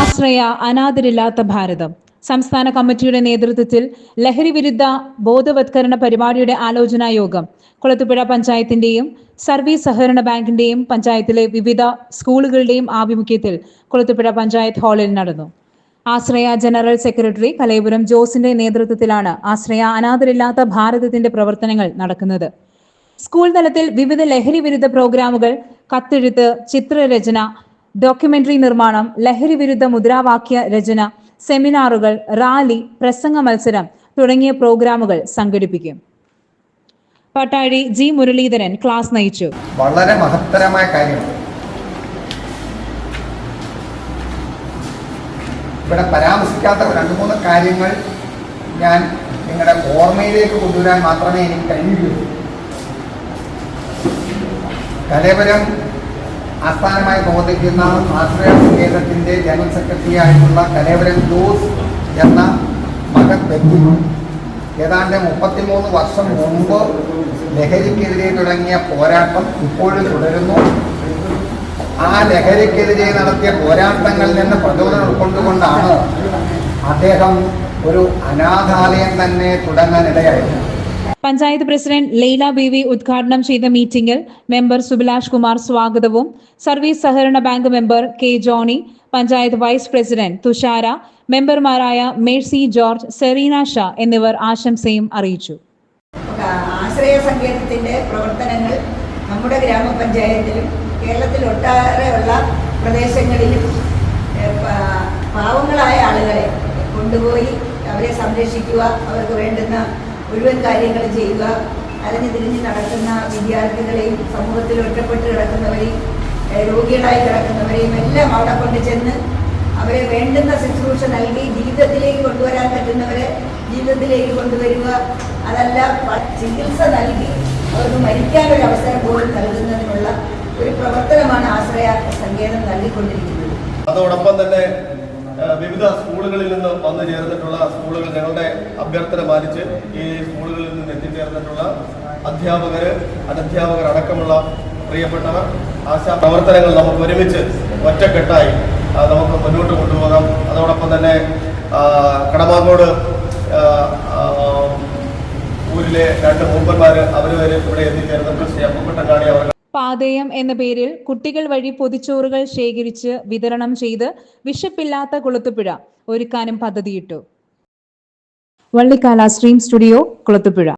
ആശ്രയ അനാദരില്ലാത്ത ഭാരതം. സംസ്ഥാന കമ്മിറ്റിയുടെ നേതൃത്വത്തിൽ ലഹരി വിരുദ്ധ ബോധവത്കരണ പരിപാടിയുടെ ആലോചനാ യോഗം. കുളത്തുപുഴ പഞ്ചായത്തിന്റെയും സർവീസ് സഹകരണ ബാങ്കിന്റെയും പഞ്ചായത്തിലെ വിവിധ സ്കൂളുകളുടെയും ആഭിമുഖ്യത്തിൽ കുളത്തുപുഴ പഞ്ചായത്ത് ഹാളിൽ നടന്നു. ആശ്രയ ജനറൽ സെക്രട്ടറി കലയപുരം ജോസിന്റെ നേതൃത്വത്തിലാണ് ആശ്രയ അനാദരില്ലാത്ത ഭാരതത്തിന്റെ പ്രവർത്തനങ്ങൾ നടക്കുന്നത്. സ്കൂൾ തലത്തിൽ വിവിധ ലഹരി വിരുദ്ധ പ്രോഗ്രാമുകൾ കത്തെഴുത്ത് ചിത്രരചന ഡോക്യുമെന്ററി നിർമ്മാണം ലഹരി വിരുദ്ധ മുദ്രാവാക്യ രചന സെമിനാറുകൾ റാലി പ്രസംഗ മത്സരം തുടങ്ങിയ പ്രോഗ്രാമുകൾ സംഘടിപ്പിക്കും. പട്ടാഴി ജി മുരളീധരൻ ക്ലാസ് നയിച്ചു. വളരെ മഹത്തരമായ കാര്യമാണ്. ഇവിടെ പരാമർശിക്കാത്ത രണ്ട് മൂന്ന് കാര്യങ്ങൾ ഞാൻ നിങ്ങളുടെ ഓർമ്മയിലേക്ക് കൊണ്ടുവരാൻ മാത്രമേ എനിക്ക് കഴിയുകയുള്ളൂ കലേവരം ആസ്ഥാനമായി പ്രവർത്തിക്കുന്ന ആശ്രയ കേന്ദ്രത്തിന്റെ ജനറൽ സെക്രട്ടറി ആയിട്ടുള്ള ജോസ് എന്ന മകൻ വ്യക്തി ഏതാണ്ട് മുപ്പത്തിമൂന്ന് വർഷം മുമ്പ് ലഹരിക്കെതിരെ തുടങ്ങിയ പോരാട്ടം ഇപ്പോഴും തുടരുന്നു. ആ ലഹരിക്കെതിരെ നടത്തിയ പോരാട്ടങ്ങളിൽ നിന്ന് പ്രചോദനം ഉൾക്കൊണ്ടുകൊണ്ടാണ് അദ്ദേഹം ഒരു അനാഥാലയം തന്നെ തുടങ്ങാനിടയായത്. പഞ്ചായത്ത് പ്രസിഡന്റ് ലൈല ബി ഉദ്ഘാടനം ചെയ്ത മീറ്റിംഗിൽ മെമ്പർ സുബിലാഷ് കുമാർ സ്വാഗതവും സർവീസ് സഹകരണ bank member K Johny panchayat vice president Thushara മെമ്പർമാരായ മേഴ്സി ജോർജ് സെറീന ഷാ എന്നിവർ ആശംസയും അറിയിച്ചു. ആശ്രയ സങ്കേതത്തിന്റെ പ്രവർത്തനങ്ങൾ നമ്മുടെ ഗ്രാമപഞ്ചായത്തിലും കേരളത്തിൽ ഒട്ടാറെയുള്ള പ്രദേശങ്ങളിലും പാവങ്ങളായ ആളുകളെ കൊണ്ടുപോയി അവരെ സംരക്ഷിക്കുക അവർക്ക് വേണ്ടുന്ന മുഴുവൻ കാര്യങ്ങൾ ചെയ്യുക. അലഞ്ഞു തിരിഞ്ഞ് നടക്കുന്ന വിദ്യാർത്ഥികളെയും സമൂഹത്തിൽ ഒറ്റപ്പെട്ട് കിടക്കുന്നവരെയും രോഗികളായി കിടക്കുന്നവരെയും എല്ലാം അവിടെ കൊണ്ട് ചെന്ന് അവരെ വേണ്ടുന്ന ശുശ്രൂഷ നൽകി ജീവിതത്തിലേക്ക് കൊണ്ടുവരാൻ പറ്റുന്നവരെ ജീവിതത്തിലേക്ക് കൊണ്ടുവരിക. അതല്ല ചികിത്സ നൽകി അവർക്ക് മരിക്കാനൊരു അവസരം പോലും നൽകുന്നതിനുള്ള ഒരു പ്രവർത്തനമാണ് ആശ്രയ സങ്കേതം നൽകിക്കൊണ്ടിരിക്കുന്നത്. അതോടൊപ്പം തന്നെ വിവിധ സ്കൂളുകളിൽ നിന്ന് വന്നു ചേർന്നിട്ടുള്ള സ്കൂളുകൾ ഞങ്ങളുടെ അഭ്യർത്ഥന പാലിച്ച് ഈ സ്കൂളുകളിൽ നിന്ന് എത്തിച്ചേർന്നിട്ടുള്ള അധ്യാപകർ അനധ്യാപകർ അടക്കമുള്ള പ്രിയപ്പെട്ടവർ ആശാ പ്രവർത്തനങ്ങൾ നമുക്ക് ഒരുമിച്ച് ഒറ്റക്കെട്ടായി നമുക്ക് മുന്നോട്ട് കൊണ്ടുപോകാം. അതോടൊപ്പം തന്നെ കടമാങ്ങോട് ഊരിലെ രണ്ട് മൂപ്പന്മാർ അവർ വരെ ഇവിടെ എത്തിച്ചേർന്നിട്ട് ശ്രീ അപ്പുക്കുട്ടങ്കാണി അവർ പാതയം എന്ന പേരിൽ കുട്ടികൾ വഴി പൊതിച്ചോറുകൾ ശേഖരിച്ച് വിതരണം ചെയ്ത് വിശപ്പില്ലാത്ത കുളത്തുപുഴ ഒരുക്കാനും പദ്ധതിയിട്ടു. Vallikkala stream studio Kulathupuzha.